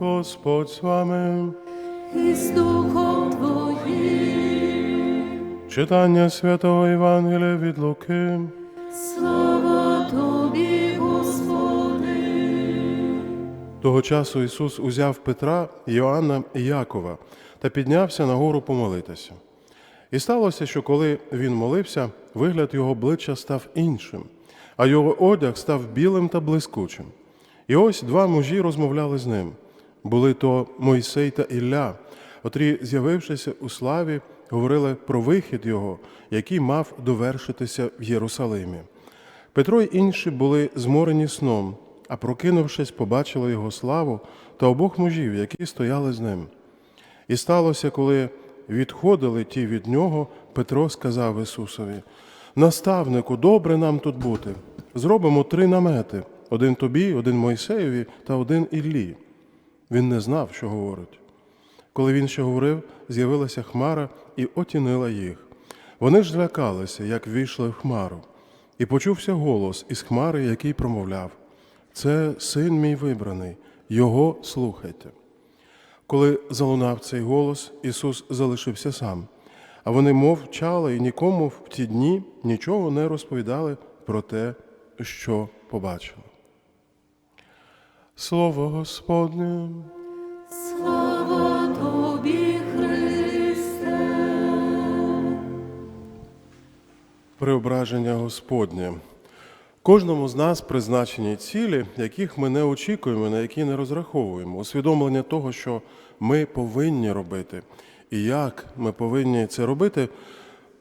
Господь з вами. і з Духом Твоїм. Читання святого Євангелія від Луки. Слава Тобі, Господи. Того часу Ісус узяв Петра, Йоанна і Якова та піднявся на гору помолитися. І сталося, що коли він молився, вигляд його обличчя став іншим, а його одяг став білим та блискучим. І ось два мужі розмовляли з ним. Були то Мойсей та Ілля, котрі, з'явившися у славі, говорили про вихід його, який мав довершитися в Єрусалимі. Петро й інші були зморені сном, а прокинувшись, побачили його славу та обох мужів, які стояли з ним. І сталося, коли відходили ті від нього, Петро сказав Ісусові: Наставнику, добре нам тут бути. Зробимо три намети: один тобі, один Мойсеєві та один Іллі. Він не знав, що говорить. Коли він ще говорив, з'явилася хмара і отінила їх. Вони ж злякалися, як війшли в хмару, і почувся голос із хмари, який промовляв: Це син мій вибраний, його слухайте. Коли залунав цей голос, Ісус залишився сам, а вони мовчали і нікому в ті дні нічого не розповідали про те, що побачили. Слово Господнє. Слава Тобі, Христе. Преображення Господнє. Кожному з нас призначені цілі, яких ми не очікуємо, на які не розраховуємо, усвідомлення того, що ми повинні робити, і як ми повинні це робити,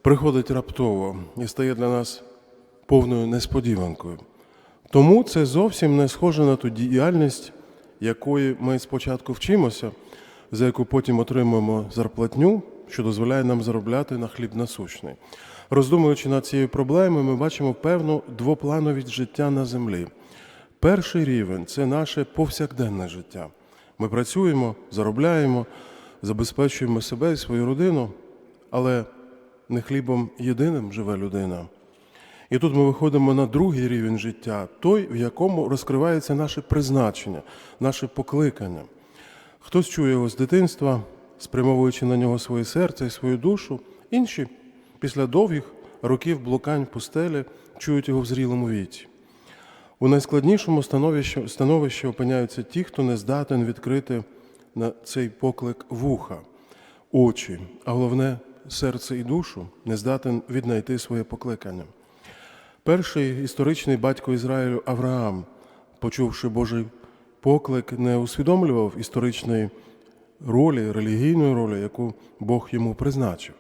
приходить раптово і стає для нас повною несподіванкою. Тому це зовсім не схоже на ту діяльність, якої ми спочатку вчимося, за яку потім отримуємо зарплатню, що дозволяє нам заробляти на хліб насущний. Роздумуючи над цією проблемою, ми бачимо певну двоплановість життя на землі. Перший рівень це наше повсякденне життя. Ми працюємо, заробляємо, забезпечуємо себе і свою родину, але не хлібом єдиним живе людина. І тут ми виходимо на другий рівень життя, той, в якому розкривається наше призначення, наше покликання. Хтось чує його з дитинства, спрямовуючи на нього своє серце і свою душу, інші після довгих років блукань пустелі чують його в зрілому віці. У найскладнішому становищі, становищі опиняються ті, хто не здатен відкрити на цей поклик вуха, очі, а головне серце і душу, не здатен віднайти своє покликання. Перший історичний батько Ізраїлю Авраам, почувши Божий поклик, не усвідомлював історичної ролі, релігійної ролі, яку Бог йому призначив.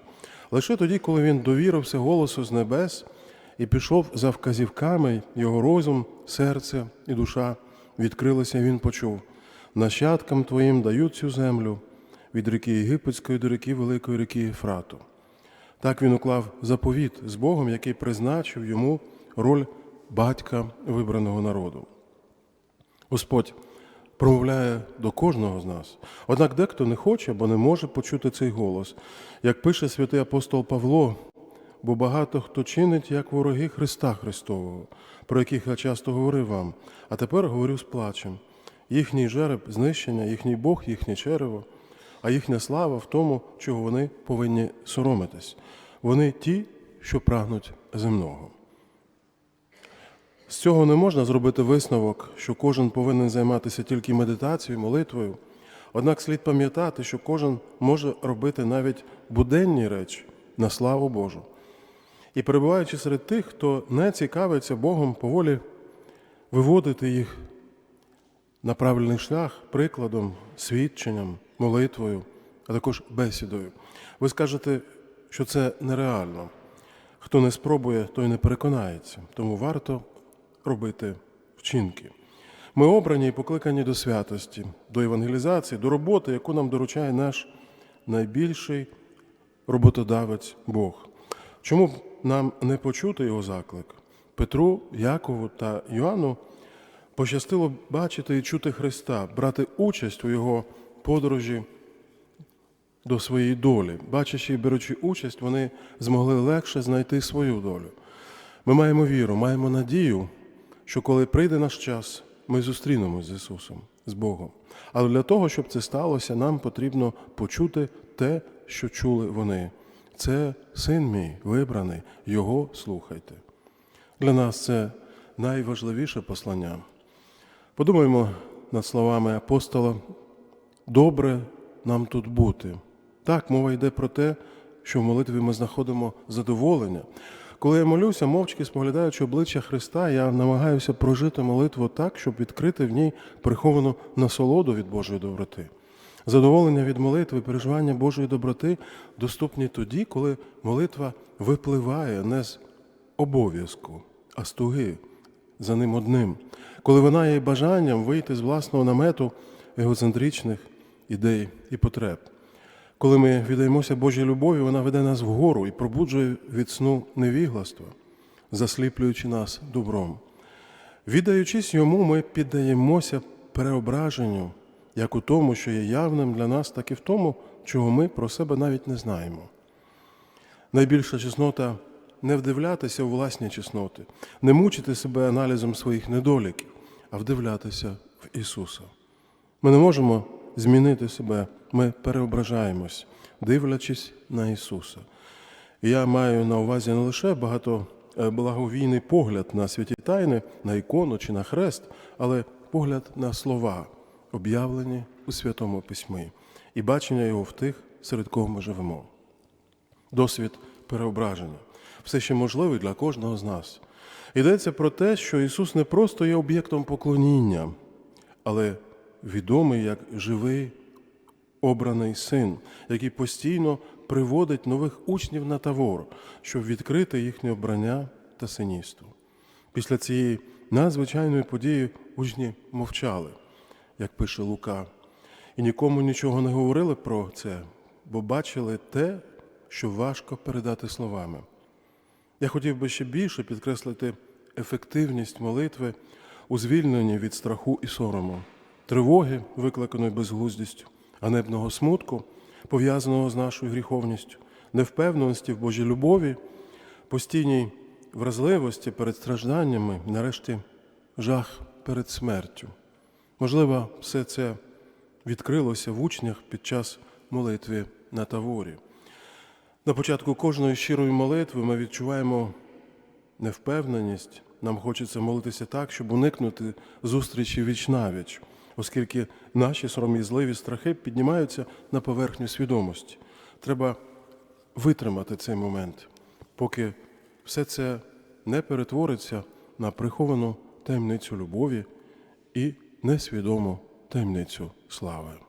Лише тоді, коли він довірився голосу з небес і пішов за вказівками, його розум, серце і душа відкрилися, він почув: нащадкам твоїм дають цю землю від ріки Єгипетської до ріки Великої ріки Єфрату. Так він уклав заповіт з Богом, який призначив йому роль батька вибраного народу. Господь промовляє до кожного з нас. Однак дехто не хоче або не може почути цей голос. Як пише святий апостол Павло, бо багато хто чинить, як вороги Христа Христового, про яких я часто говорив вам, а тепер говорю з плачем. Їхній жереб знищення, їхній Бог, їхнє черево, а їхня слава в тому, чого вони повинні соромитись. Вони ті, що прагнуть земного. З цього не можна зробити висновок, що кожен повинен займатися тільки медитацією, молитвою. Однак слід пам'ятати, що кожен може робити навіть буденні речі на славу Божу. І перебуваючи серед тих, хто не цікавиться Богом, поволі виводити їх на правильний шлях прикладом, свідченням, молитвою, а також бесідою. Ви скажете, що це нереально. Хто не спробує, той не переконається, тому варто робити вчинки. Ми обрані і покликані до святості, до евангелізації, до роботи, яку нам доручає наш найбільший роботодавець Бог. Чому б нам не почути його заклик? Петру, Якову та Йоанну пощастило бачити і чути Христа, брати участь у його подорожі до своєї долі. Бачачи і беручи участь, вони змогли легше знайти свою долю. Ми маємо віру, маємо надію, що коли прийде наш час, ми зустрінемось з Ісусом, з Богом. Але для того, щоб це сталося, нам потрібно почути те, що чули вони. Це син мій вибраний, його слухайте. Для нас це найважливіше послання. Подумаємо над словами апостола добре нам тут бути. Так, мова йде про те, що в молитві ми знаходимо задоволення. Коли я молюся, мовчки споглядаючи обличчя Христа, я намагаюся прожити молитву так, щоб відкрити в ній приховану насолоду від Божої доброти. Задоволення від молитви, переживання Божої доброти доступні тоді, коли молитва випливає не з обов'язку, а з туги за ним одним, коли вона є бажанням вийти з власного намету егоцентричних ідей і потреб. Коли ми віддаємося Божій любові, вона веде нас вгору і пробуджує від сну невігластва, засліплюючи нас добром. Віддаючись йому, ми піддаємося переображенню, як у тому, що є явним для нас, так і в тому, чого ми про себе навіть не знаємо. Найбільша чеснота не вдивлятися у власні чесноти, не мучити себе аналізом своїх недоліків, а вдивлятися в Ісуса. Ми не можемо змінити себе, ми переображаємось, дивлячись на Ісуса. Я маю на увазі не лише багато е, благовійний погляд на святі тайни, на ікону чи на хрест, але погляд на слова, об'явлені у Святому Письмі, і бачення його в тих, серед кого ми живемо. Досвід переображення все ще можливий для кожного з нас. Йдеться про те, що Ісус не просто є об'єктом поклоніння, але відомий як живий обраний син, який постійно приводить нових учнів на тавор, щоб відкрити їхнє обрання та синівство. Після цієї надзвичайної події учні мовчали, як пише Лука, і нікому нічого не говорили про це, бо бачили те, що важко передати словами. Я хотів би ще більше підкреслити ефективність молитви у звільненні від страху і сорому, тривоги, викликаної безглуздістю, ганебного смутку, пов'язаного з нашою гріховністю, невпевненості в Божій любові, постійній вразливості перед стражданнями нарешті жах перед смертю. Можливо, все це відкрилося в учнях під час молитви на таворі. На початку кожної щирої молитви ми відчуваємо невпевненість. Нам хочеться молитися так, щоб уникнути зустрічі віч навіч, оскільки наші сором'язливі страхи піднімаються на поверхню свідомості. Треба витримати цей момент, поки все це не перетвориться на приховану таємницю любові і несвідому таємницю слави.